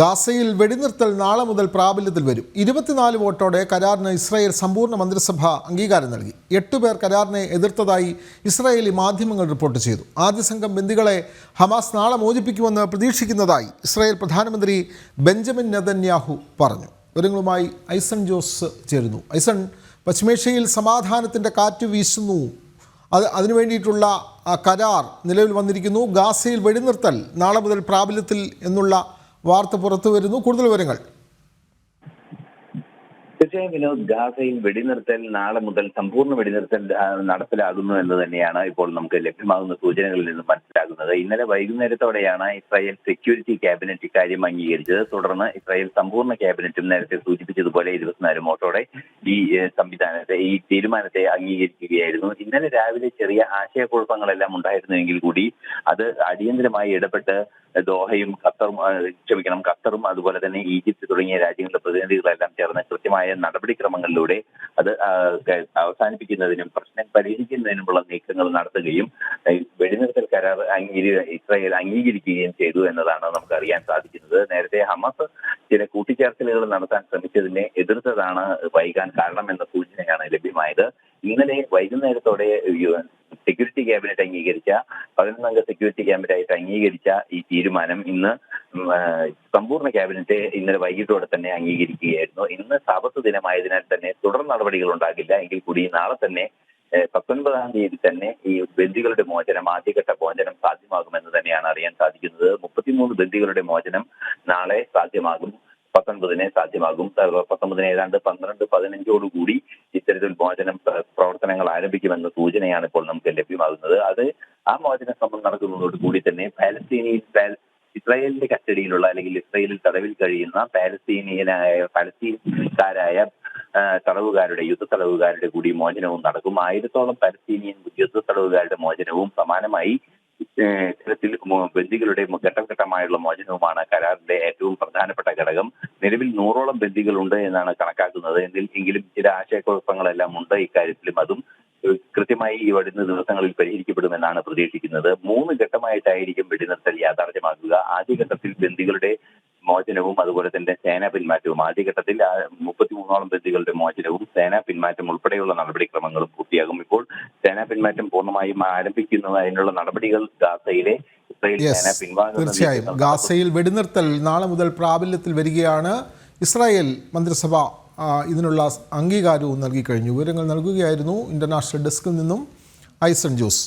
ഗാസയിൽ വെടിനിർത്തൽ നാളെ മുതൽ പ്രാബല്യത്തിൽ വരും. ഇരുപത്തിനാല് വോട്ടോടെ കരാറിന് ഇസ്രായേൽ സമ്പൂർണ മന്ത്രിസഭ അംഗീകാരം നൽകി. എട്ടുപേർ കരാറിനെ എതിർത്തതായി ഇസ്രായേലി മാധ്യമങ്ങൾ റിപ്പോർട്ട് ചെയ്തു. ആദ്യ സംഘം ബന്ദികളെ ഹമാസ് നാളെ മോചിപ്പിക്കുമെന്ന് പ്രതീക്ഷിക്കുന്നതായി ഇസ്രായേൽ പ്രധാനമന്ത്രി ബെഞ്ചമിൻ നെതന്യാഹു പറഞ്ഞു. വിവരങ്ങളുമായി ഐസൺ ജോസ് ചേരുന്നു. ഐസൺ പശ്ചിമേഷ്യയിൽ സമാധാനത്തിന്റെ കാറ്റ് വീശുന്നു. അത് അതിനു വേണ്ടിയിട്ടുള്ള കരാർ നിലവിൽ വന്നിരിക്കുന്നു. ഗാസയിൽ വെടിനിർത്തൽ നാളെ മുതൽ പ്രാബല്യത്തിൽ എന്നുള്ള വാർത്ത പുറത്തു വരുന്നു. കൂടുതൽ വിവരങ്ങൾ തീർച്ചയായും വിനോദ് ഗാസയിൽ വെടിനിർത്തൽ നാളെ മുതൽ സമ്പൂർണ വെടിനിർത്തൽ നടപ്പിലാകുന്നു എന്ന് തന്നെയാണ് ഇപ്പോൾ നമുക്ക് ലഭ്യമാകുന്ന സൂചനകളിൽ നിന്ന് മനസ്സിലാകുന്നത്. ഇന്നലെ വൈകുന്നേരത്തോടെയാണ് ഇസ്രായേൽ സെക്യൂരിറ്റി ക്യാബിനറ്റ് ഇക്കാര്യം അംഗീകരിച്ചത്. തുടർന്ന് ഇസ്രായേൽ സമ്പൂർണ ക്യാബിനറ്റും നേരത്തെ സൂചിപ്പിച്ചതുപോലെ ഇരുപത്തിനാല് വോട്ടോടെ ഈ സംവിധാനത്തെ ഈ തീരുമാനത്തെ അംഗീകരിക്കുകയായിരുന്നു. ഇന്നലെ രാവിലെ ചെറിയ ആശയക്കുഴപ്പങ്ങളെല്ലാം ഉണ്ടായിരുന്നുവെങ്കിൽ കൂടി അത് അടിയന്തരമായി ഇടപെട്ട് ദോഹയും ഖത്തറും ക്ഷമിക്കണം ഖത്തറും അതുപോലെ തന്നെ ഈജിപ്ത് തുടങ്ങിയ രാജ്യങ്ങളുടെ പ്രതിനിധികളെല്ലാം ചേർന്ന് കൃത്യമായ നടപടിക്രമങ്ങളിലൂടെ അത് അവസാനിപ്പിക്കുന്നതിനും പ്രശ്നം പരിഹരിക്കുന്നതിനുമുള്ള നീക്കങ്ങൾ നടത്തുകയും വെടിനിർത്തൽ കരാർ അംഗീകരി ഇസ്രായേൽ അംഗീകരിക്കുകയും ചെയ്തു എന്നതാണ് നമുക്ക് അറിയാൻ സാധിക്കുന്നത്. നേരത്തെ ഹമാസ് ചില കൂട്ടിച്ചേർക്കലുകൾ നടത്താൻ ശ്രമിച്ചതിനെ എതിർത്തതാണ് വൈകാൻ എന്ന സൂചനയാണ് ലഭ്യമായത്. ഇന്നലെ വൈകുന്നേരത്തോടെ സെക്യൂരിറ്റി ക്യാബിനറ്റ് അംഗീകരിച്ച പതിനൊന്നംഗ സെക്യൂരിറ്റി ക്യാബിനറ്റായിട്ട് അംഗീകരിച്ച ഈ തീരുമാനം ഇന്ന് സമ്പൂർണ ക്യാബിനറ്റ് ഇന്നലെ വൈകിട്ടോടെ തന്നെ അംഗീകരിക്കുകയായിരുന്നു. ഇന്ന് സാപത്ത് ദിനമായതിനാൽ തന്നെ തുടർ നടപടികൾ ഉണ്ടാകില്ല. എങ്കിൽ കൂടി നാളെ തന്നെ പത്തൊൻപതാം തീയതി തന്നെ ഈ ബന്ദികളുടെ മോചനം ആദ്യഘട്ട മോചനം സാധ്യമാകുമെന്ന് തന്നെയാണ് അറിയാൻ സാധിക്കുന്നത്. മുപ്പത്തിമൂന്ന് ബന്ദികളുടെ മോചനം നാളെ സാധ്യമാകും. പത്തൊൻപതിനെ സാധ്യമാകും. പത്തൊമ്പതിന് ഏതാണ്ട് പന്ത്രണ്ട് പതിനഞ്ചോടുകൂടി ഇത്തരത്തിൽ മോചനം പ്രവർത്തനങ്ങൾ ആരംഭിക്കുമെന്ന സൂചനയാണ് ഇപ്പോൾ നമുക്ക് ലഭ്യമാകുന്നത്. അത് ആ മോചന ശ്രമം നടക്കുന്നതോടുകൂടി തന്നെ പാലസ്തീനി ഇസ്രായേലിന്റെ കസ്റ്റഡിയിലുള്ള അല്ലെങ്കിൽ ഇസ്രായേലിൽ തടവിൽ കഴിയുന്ന പാലസ്തീനിയനായ പാലസ്തീൻകാരായ തടവുകാരുടെ യുദ്ധ തടവുകാരുടെ കൂടി മോചനവും നടക്കും. ആയിരത്തോളം പാലസ്തീനിയൻ യുദ്ധ തടവുകാരുടെ മോചനവും സമാനമായി ഇത്തരത്തിൽ ബന്ദികളുടെ ഘട്ടം ഘട്ടമായുള്ള മോചനവുമാണ് കരാറിന്റെ ഏറ്റവും പ്രധാനപ്പെട്ട ഘടകം. നിലവിൽ നൂറോളം ബന്ദികളുണ്ട് എന്നാണ് കണക്കാക്കുന്നത്. എങ്കിൽ എങ്കിലും ചില ആശയക്കുഴപ്പങ്ങളെല്ലാം ഉണ്ട് ഇക്കാര്യത്തിലും. അതും കൃത്യമായി ഈ വരുന്ന ദിവസങ്ങളിൽ പരിഹരിക്കപ്പെടുമെന്നാണ് പ്രതീക്ഷിക്കുന്നത്. മൂന്ന് ഘട്ടമായിട്ടായിരിക്കും വെടിനിർത്തൽ യാഥാർത്ഥ്യമാക്കുക. ആദ്യഘട്ടത്തിൽ ബന്ദികളുടെ മോചനവും അതുപോലെ തന്നെ സേനാ പിന്മാറ്റവും. ആദ്യഘട്ടത്തിൽ മുപ്പത്തിമൂന്നോളം ബന്ദികളുടെ മോചനവും സേനാ പിന്മാറ്റം ഉൾപ്പെടെയുള്ള നടപടിക്രമങ്ങളും പൂർത്തിയാകും. ഇപ്പോൾ സേനാ പിന്മാറ്റം പൂർണമായും ആരംഭിക്കുന്നതിനുള്ള നടപടികൾ ഗാസയിലെ തീർച്ചയായും. ഗാസയിൽ വെടിനിർത്തൽ നാളെ മുതൽ പ്രാബല്യത്തിൽ വരികയാണ് ഇസ്രായേൽ മന്ത്രിസഭ. ഇതിനുള്ള അംഗീകാരവും നൽകിക്കഴിഞ്ഞു വിവരങ്ങൾ നൽകുകയായിരുന്നു ഇന്റർനാഷണൽ ഡെസ്കിൽ നിന്നും ഐസൺ ജോസ്.